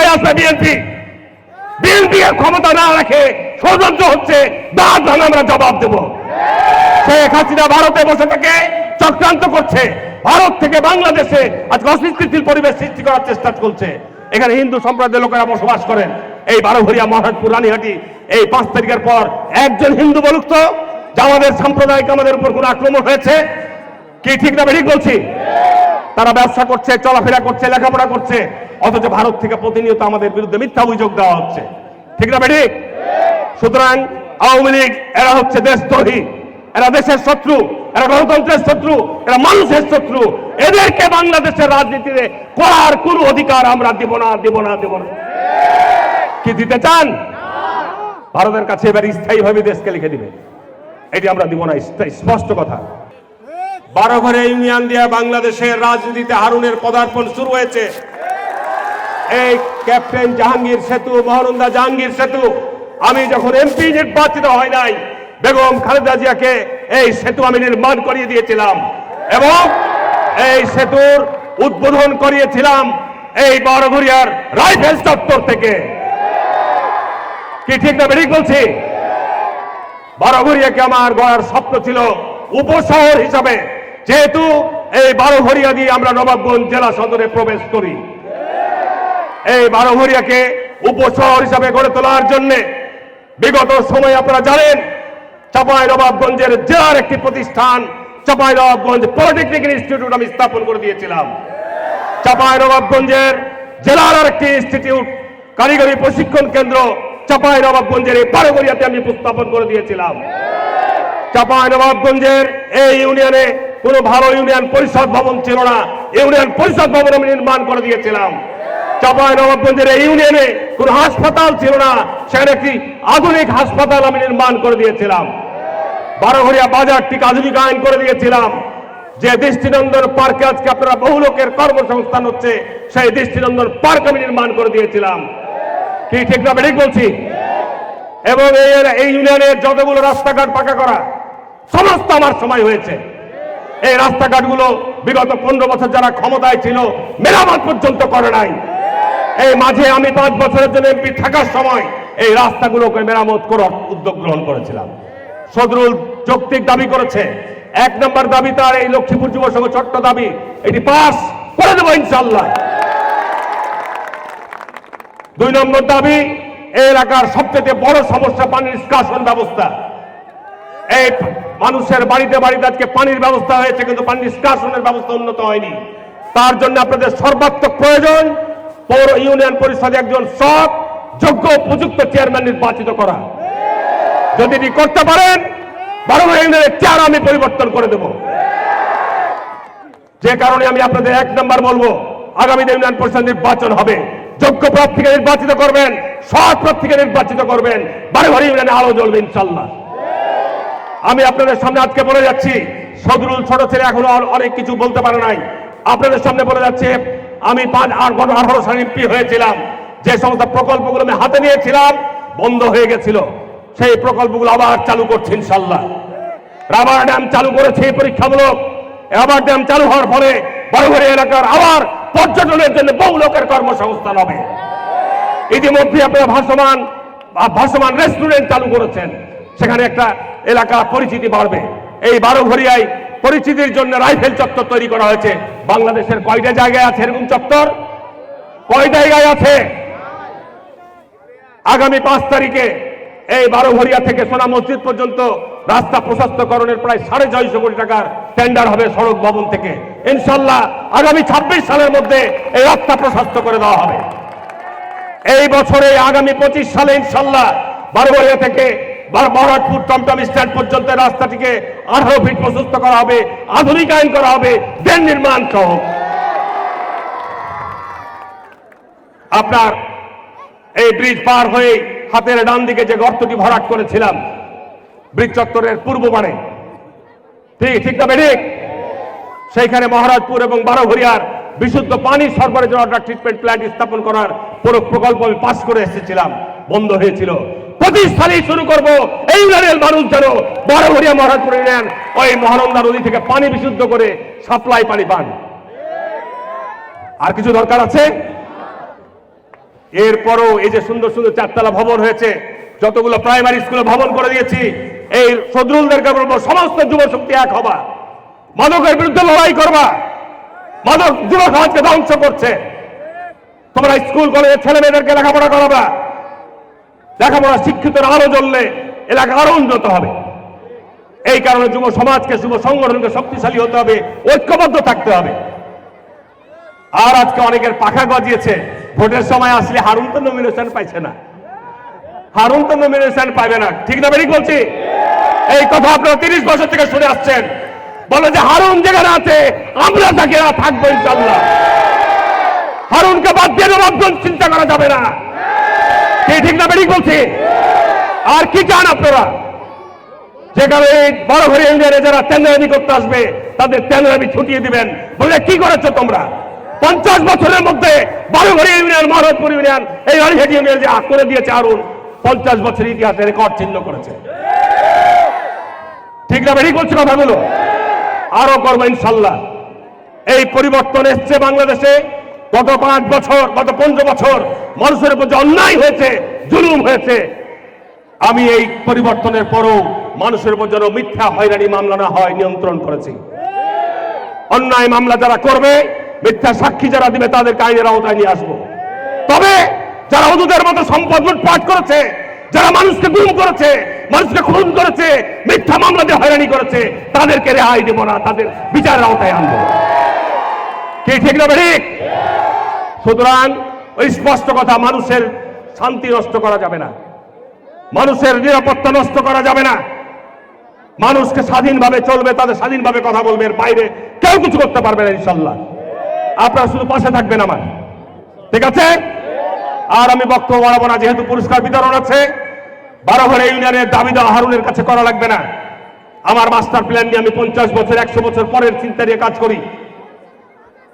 ক্ষমতায় আসবে BNP. BNP ক্ষমতা না রাখে ষড়যন্ত্র হচ্ছে, দাঁত ভাঙা আমরা জবাব দেব। শেখ হাসিনা ভারতে বসে থেকে চক্রান্ত করছে। ভারত থেকে বাংলাদেশে আজকে অস্বীকৃতির পরিবেশ সৃষ্টি করার চেষ্টা চলছে। এখানে হিন্দু সম্প্রদায়ের লোকেরা বসবাস করেন। এই বারোঘরিয়া মহারাজপুর রানীহাটি, এই পাঁচ তারিখের পর একজন হিন্দু বলুক তো যে আমাদের সাম্প্রদায়িক আমাদের উপর কোনো আক্রমণ হয়েছে? কি ঠিক না ঠিক বলছি? তারা ব্যবসা করছে, চলাফেরা করছে, লেখাপড়া করছে, অথচ ভারত থেকে প্রতিনিয়ত আমাদের বিরুদ্ধে মিথ্যা অভিযোগ দেওয়া হচ্ছে। ঠিক না বেঠিক? সুতরাং আওয়ামী লীগ, এরা হচ্ছে দেশদ্রোহী। এরা দেশের শত্রু, এরা গণতন্ত্রের শত্রু, এরা মানুষের শত্রু। এদেরকে বাংলাদেশের রাজনীতিতে করার কোন অধিকার আমরা দেব না দেব না দেব না। কি দিতে চান? ভারতের কাছে এবার স্থায়ীভাবে দেশকে লিখে দিবে। এটি আমরা দিব না স্পষ্ট কথা। বারো ঘরে ইউনিয়ন দিয়ে বাংলাদেশের রাজনীতিতে হারুনের পদার্পণ শুরু হয়েছে। এই ক্যাপ্টেন জাহাঙ্গীর সেতু, মহানন্দা জাহাঙ্গীর সেতু। আমি যখন এমপি নির্বাচিত হয় নাই, বেগম খালেদা জিয়াকে এই সেতু আমি নির্মাণ করিয়ে দিয়েছিলাম এবং এই সেতুর উদ্বোধন করিয়েছিলাম এই বারোঘরিয়ার রাইফেল দপ্তর থেকে। কি ঠিক না বেরিক বলছি? বারোঘরিয়াকে আমার গড়ার স্বপ্ন ছিল উপশহর হিসাবে। যেহেতু এই বারোঘরিয়া দিয়ে আমরা নবাবগঞ্জ জেলা সদরে প্রবেশ করি, এই বারোঘরিয়াকে উপশহর হিসাবে গড়ে তোলার জন্য বিগত সময় আপনারা জানেন, চাপাই নবাবগঞ্জের জেলার একটি প্রতিষ্ঠান, চাপাই নবাবগঞ্জ পলিটেকনিক ইনস্টিটিউট আমি স্থাপন করে দিয়েছিলাম। চাপাই নবাবগঞ্জের জেলার আরেকটি ইনস্টিটিউট, কারিগরি প্রশিক্ষণ কেন্দ্র চাপাই নবাবগঞ্জের এই বারোঘরিয়াতে আমি উপস্থাপন করে দিয়েছিলাম। চাপাই নবাবগঞ্জের এই ইউনিয়নে কোনো ভালো ইউনিয়ন পরিষদ ভবন ছিল না। ইউনিয়ন পরিষদ ভবন আমি নির্মাণ করে দিয়েছিলাম। চাপাই নবাবগঞ্জের এই ইউনিয়নে কোনো হাসপাতাল ছিল না। সেখানে একটি আধুনিক হাসপাতাল আমি নির্মাণ করে দিয়েছিলাম। বারোঘরিয়া বাজারটিকে আধুনিকায়ন করে দিয়েছিলাম। যে দৃষ্টিনন্দন পার্কে আজকে আপনারা বহু লোকের কর্মসংস্থান হচ্ছে, সেই দৃষ্টিনন্দন পার্ক আমি নির্মাণ করে দিয়েছিলাম। কি ঠিক না ঠিক বলছি? এবং এই ইউনিয়নের যতগুলো রাস্তাঘাট পাকা করা, সমস্ত আমার সময় হয়েছে। এই রাস্তাঘাটগুলো বিগত পনেরো বছর যারা ক্ষমতায় ছিল, মেরামত পর্যন্ত করে নাই। এই মাঝে আমি পাঁচ বছরের জন্য এমপি থাকার সময় এই রাস্তাগুলোকে মেরামত করার উদ্যোগ গ্রহণ করেছিলাম। সদরুল যৌক্তিক দাবি করেছে, এক নম্বর দাবি তার এই লক্ষ্মীপুর যুব সংঘ ছোট্ট দাবি, এটি পাস করে দেবো ইনশাল্লাহ দুই নম্বর দাবি, এই এলাকার সবচেয়ে বড় সমস্যা পানির নিষ্কাশন ব্যবস্থা। এই মানুষের বাড়িতে বাড়িতে আজকে পানির ব্যবস্থা হয়েছে, কিন্তু পানির নিষ্কাশনের ব্যবস্থা উন্নত হয়নি। তার জন্য আপনাদের সর্বাত্মক প্রয়োজন পৌর ইউনিয়ন পরিষদে একজন সৎ, যোগ্য উপযুক্ত চেয়ারম্যান নির্বাচিত করা। যদি এটি করতে পারেন, বারো ইউনিয়নের চেয়ার আমি পরিবর্তন করে দেব। যে কারণে আমি আপনাদের এক নম্বর বলব, আগামী ইউনিয়ন পরিষদ নির্বাচন হবে। যোগ্য প্রার্থীকে নির্বাচিত করবেন, সৎ প্রার্থীকে নির্বাচিত করবেন। বারে বারে ইউনিয়নে আলো জ্বলবে ইনশাল্লাহ। আমি আপনাদের সামনে আজকে বলে যাচ্ছি, সদরুল ছোট ছেলে এখনও অনেক কিছু বলতে পারে নাই। আপনাদের সামনে বলে যাচ্ছে, আমি পাঁচ আর গত আঠারো সালে এমপি হয়েছিলাম। যে সমস্ত প্রকল্পগুলো আমি হাতে নিয়েছিলাম, বন্ধ হয়ে গেছিল। সেই প্রকল্পগুলো আবার চালু করছে ইনশাল্লাহ রাবার ড্যাম চালু করেছে পরীক্ষামূলক। রাবার ড্যাম চালু হওয়ার ফলে বড়ঘরে এলাকার আবার পর্যটনের জন্য বহু লোকের কর্মসংস্থান হবে। ইতিমধ্যে আপনারা ভাসমান ভাসমান রেস্টুরেন্ট চালু করেছেন। সেখানে একটা এলাকা পরিচিতি বাড়বে। এই বারো ঘরিয়ায় পরিচিতির জন্য রাইফেল চত্বর তৈরি করা হয়েছে। বাংলাদেশের কয়টা জায়গায় আছে এরকম চত্বর? কয় জায়গায় আছে? আগামী পাঁচ তারিখে এই বারো ঘরিয়া থেকে সোনা মসজিদ পর্যন্ত রাস্তা প্রশস্তকরণের প্রায় সাড়ে ছয়শো কোটি টাকার টেন্ডার হবে সড়ক ভবন থেকে। ইনশাল্লাহ আগামী ছাব্বিশ সালের মধ্যে এই রাস্তা প্রশস্ত করে দেওয়া হবে। এই বছরে আগামী পঁচিশ সালে ইনশাল্লাহ বারোবাড়িয়া থেকে মহারাজপুর টমটম স্ট্যান্ড পর্যন্ত রাস্তাটিকে আঠারো ফিট প্রশস্ত করা হবে, আধুনিকায়ন করা হবে ড্রেন নির্মাণ সহ। আপনার এই ব্রিজ পার হয়ে হাতের ডান দিকে যে গর্তটি ভরাট করেছিলাম ব্রিজ চত্বরের পূর্ব পারে ঠিক ঠিক না বেঠিক? সেইখানে মহারাজপুর এবং বারোঘরিয়ার বিশুদ্ধ পানি সরবরাহের জন্য ট্রিটমেন্ট প্ল্যান্ট স্থাপন করার পুরো প্রকল্প আমি পাশ করে এসেছিলাম, বন্ধ হয়েছিল। প্রতিষ্ঠানই শুরু করব। এই ইউনিয়নের মানুষ যেন বারোঘরিয়া মহারাজপুর ইউনিয়ন ওই মহানন্দা নদী থেকে পানি বিশুদ্ধ করে সাপ্লাই পানি পান। আর কিছু দরকার আছে? এরপরও এই যে সুন্দর সুন্দর চারতলা ভবন হয়েছে, যতগুলো প্রাইমারি স্কুলে ভবন করে দিয়েছি, এই সদরুলদেরকে বলব সমস্ত যুব শক্তি এক হবা। মাদকের বিরুদ্ধে লড়াই করবা। মাদক যুব সমাজকে ধ্বংস করছে। তোমরা স্কুল, কলেজের ছেলে মেয়েদেরকে লেখাপড়া করাবা। লেখাপড়া শিক্ষিতের আরও জ্বললে এলাকা আরও উন্নত হবে। এই কারণে যুব সমাজকে, যুব সংগঠনকে শক্তিশালী হতে হবে, ঐক্যবদ্ধ থাকতে হবে। আর আজকে অনেকের পাখা গজিয়েছে, ভোটের সময় আসলে হারুন তো নমিনেশন পাইছে না। হারুন তো নমিনেশন পাবে না। ঠিক না বেরিক বলছি? এই কথা আপনারা তিরিশ বছর থেকে শুনে আসছেন। বলে যে হারুন যেখানে আছে, আমরা তাকে থাকব ইনশাল্লাহ হারুনকে বাদ দিয়ে চিন্তা করা যাবে না। ঠিক না বেরিক বলছি। আর কি চান আপনারা? যেখানে বড় ঘরে ইউনিয়নে যারা তেন্দারামি করতে আসবে, তাদের তেন্দারামি ছুটিয়ে দিবেন। বলে কি করেছ তোমরা? পঞ্চাশ বছরের মধ্যে বড় ঘরে ইউনিয়ন মহারতপুর ইউনিয়ন, এই হরিহাটি ইউনিয়ন যে আগ করে দিয়েছে আরুন, পঞ্চাশ বছর ইতিহাসে রেকর্ড চিহ্ন করেছে। ঠিক না বেরিয়ে বলছি কথাগুলো? আরও করব ইনশাল্লাহ। এই পরিবর্তন এসছে বাংলাদেশে। গত পাঁচ বছর, গত পনেরো বছর মানুষের উপর যে অন্যায় হয়েছে, জুলুম হয়েছে। আমি এই পরিবর্তনের পরও মানুষের উপর যেন মিথ্যা হয়রানি মামলা না হয়, নিয়ন্ত্রণ করেছি। অন্যায় মামলা যারা করবে, মিথ্যা সাক্ষী যারা দিবে তাদের আইনের আওতায় নিয়ে আসব। তবে যারা ওদের মতো সম্পদ লুটপাট করেছে, যারা মানুষকে গুম করেছে, মানুষকে খুন করেছে, মিথ্যা মামলা দিয়ে হয়রানি করেছে, তাদেরকে রেহাই দেবো না, তাদের বিচারের আওতায় আনব। কে ঠিক না ঠিক সুতরাং ওই স্পষ্ট কথা মানুষের শান্তি নষ্ট করা যাবে না। মানুষের নিরাপত্তা নষ্ট করা যাবে না। মানুষকে স্বাধীনভাবে চলবে, তাদের স্বাধীনভাবে কথা বলবে, এর বাইরে কেউ কিছু করতে পারবে না, ইনশাল্লাহ। আপনারা শুধু পাশে থাকবেন আমার। ঠিক আছে? আর আমি বক্তব্য বাড়াবো না, যেহেতু পুরস্কার বিতরণ আছে বারো ঘরে ইউনিয়নের দাবি দেওয়া হারুনের কাছে করা লাগবে না। আমার মাস্টার প্ল্যান নিয়ে আমি পঞ্চাশ বছর, একশো বছর পরের চিন্তা নিয়ে কাজ করি।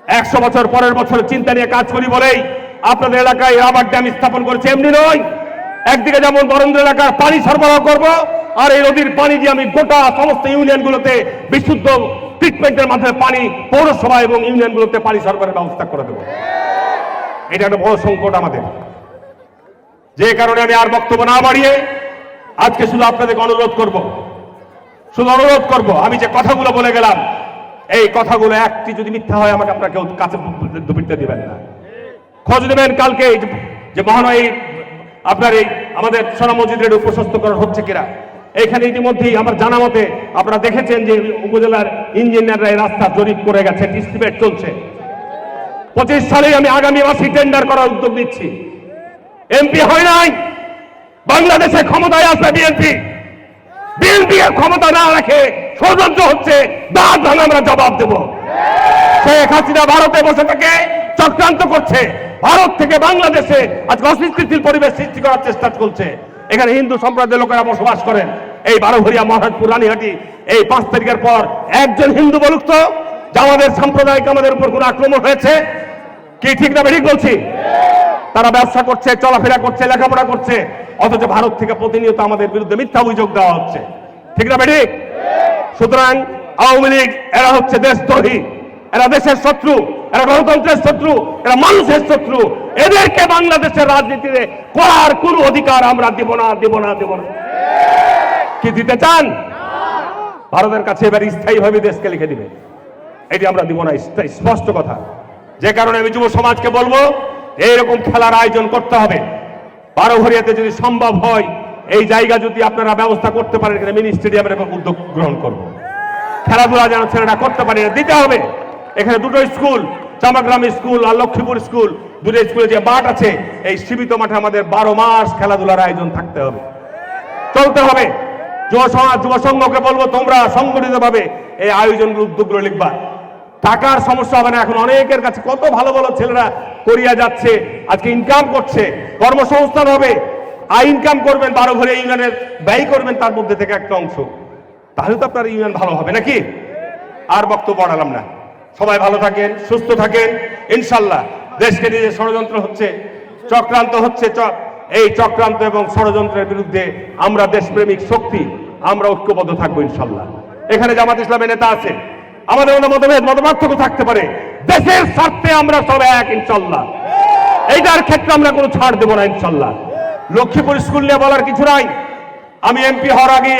একশো বছর পরের বছর চিন্তা নিয়ে কাজ করি বলেই আপনাদের এলাকায় রাবার ড্যাম স্থাপন করেছে। এমনি নয়। একদিকে যেমন বরেন্দ্র এলাকার পানি সরবরাহ করব, আর এই নদীর পানি দিয়ে আমি গোটা সমস্ত ইউনিয়নগুলোতে বিশুদ্ধ ট্রিটমেন্টের মাধ্যমে পানি পৌরসভা এবং ইউনিয়নগুলোতে পানি সরবরাহের ব্যবস্থা করে দেবো। এটা একটা বড় সংকট আমাদের। যে কারণে আমি আর বক্তব্য না বাড়িয়ে আজকে শুধু আপনাদেরকে অনুরোধ করব। শুধু অনুরোধ করব, আমি যে কথাগুলো বলে গেলাম এই কথাগুলো একটি যদি মিথ্যা হয়, আমাকে আপনার কেউ কাছে দুপিতে দিবেন না। খোঁজ নেবেন কালকে যে- মহানয়, আপনার এই আমাদের সোনা মসজিদের প্রশস্ত করা হচ্ছে কিনা? এখানে ইতিমধ্যেই আমার জানা মতে আপনারা দেখেছেন যে উপজেলার ইঞ্জিনিয়াররা এই রাস্তা জরিপ করে গেছে ডিস্ট্রিবিউট চলছে। পঁচিশ সালে আমি আগামী মাসে টেন্ডার করার উদ্যোগ নিচ্ছি। এমপি হয় নাই। বাংলাদেশে ক্ষমতায় আসবে বিএনপি। বিএনপি ক্ষমতা না রাখে ষড়যন্ত্র হচ্ছে দাঁত ভাঙা আমরা জবাব দেব। শেখ হাসিনা ভারতে বসে থেকে চক্রান্ত করছে। ভারত থেকে বাংলাদেশে আজকে অস্থিতিশীল পরিবেশ সৃষ্টি করার চেষ্টা চলছে। এখানে হিন্দু সম্প্রদায়ের লোকেরা বসবাস করেন। এই বারোঘরিয়া মহারাজপুর রানীহাটি, এই পাঁচ তারিখের পর একজন হিন্দু বলুক তো, যে আমাদের সাম্প্রদায়িক আমাদের উপর কোন আক্রমণ হয়েছে? কি ঠিক না ঠিক বলছি? তারা ব্যবসা করছে, চলাফেরা করছে, লেখাপড়া করছে। অথচ ভারত থেকে প্রতিনিয়ত আমাদের বিরুদ্ধে মিথ্যা অভিযোগ দেওয়া হচ্ছে। ঠিক না বেঠিক? সুতরাং আওয়ামী লীগ, এরা হচ্ছে দেশদ্রোহী। এরা দেশের শত্রু, এরা গণতন্ত্রের শত্রু, এরা মানুষের শত্রু। এদেরকে বাংলাদেশের রাজনীতিতে করার কোনো অধিকার আমরা দিব না দিব না দিব না। কি দিতে চান? ভারতের কাছে এবার স্থায়ীভাবে দেশকে লিখে দিবে। এটি আমরা দিব না স্পষ্ট কথা। যে কারণে আমি যুব সমাজকে বলব, এইরকম খেলার আয়োজন করতে হবে। বারোঘরিয়াতে যদি সম্ভব হয়, এই জায়গা যদি আপনারা ব্যবস্থা করতে পারেন মিনি স্টেডিয়ামের উদ্যোগ গ্রহণ করব। খেলাধুলা যেন ছেলেরা করতে পারে না। দিতে হবে। এখানে দুটো স্কুল, চামাগ্রাম স্কুল আর লক্ষ্মীপুর স্কুল। দুটো স্কুলে যে মাঠ আছে, এই সীমিত মাঠে আমাদের বারো মাস খেলাধুলার আয়োজন থাকতে হবে। চলতে হবে। যুব সমাজ, যুব সংঘকে বলব, তোমরা সংগঠিতভাবে এই আয়োজনগুলো উদ্যোগগুলো লিখবা। টাকার সমস্যা হবে না। এখন অনেকের কাছে কত ভালো ভালো ছেলেরা করিয়া যাচ্ছে, আজকে ইনকাম করছে। কর্মসংস্থান হবে। আয় ইনকাম করবেন, বারো ঘরে ইউনিয়নের ব্যয় করবেন, তার মধ্যে থেকে একটা অংশ। তাহলে তো আপনার ইউনিয়ন ভালো হবে নাকি? আর বক্তব্য বাড়ালাম না। সবাই ভালো থাকেন, সুস্থ থাকেন। ইনশাল্লাহ দেশকে নিয়ে ষড়যন্ত্র হচ্ছে, চক্রান্ত হচ্ছে এই চক্রান্ত এবং ষড়যন্ত্রের বিরুদ্ধে আমরা দেশপ্রেমিক শক্তি, আমরা ঐক্যবদ্ধ থাকব ইনশাল্লাহ। এখানে জামাত ইসলামের নেতা আছে। আমাদের মধ্যে মতভেদ, মতপার্থক্য থাকতে পারে। দেশের স্বার্থে আমরা সব এক ইনশাল্লাহ। এইটার ক্ষেত্রে আমরা কোনো ছাড় দেবো না ইনশাল্লাহ। লক্ষ্মীপুর স্কুল নিয়ে বলার কিছু নাই। আমি এমপি হওয়ার আগে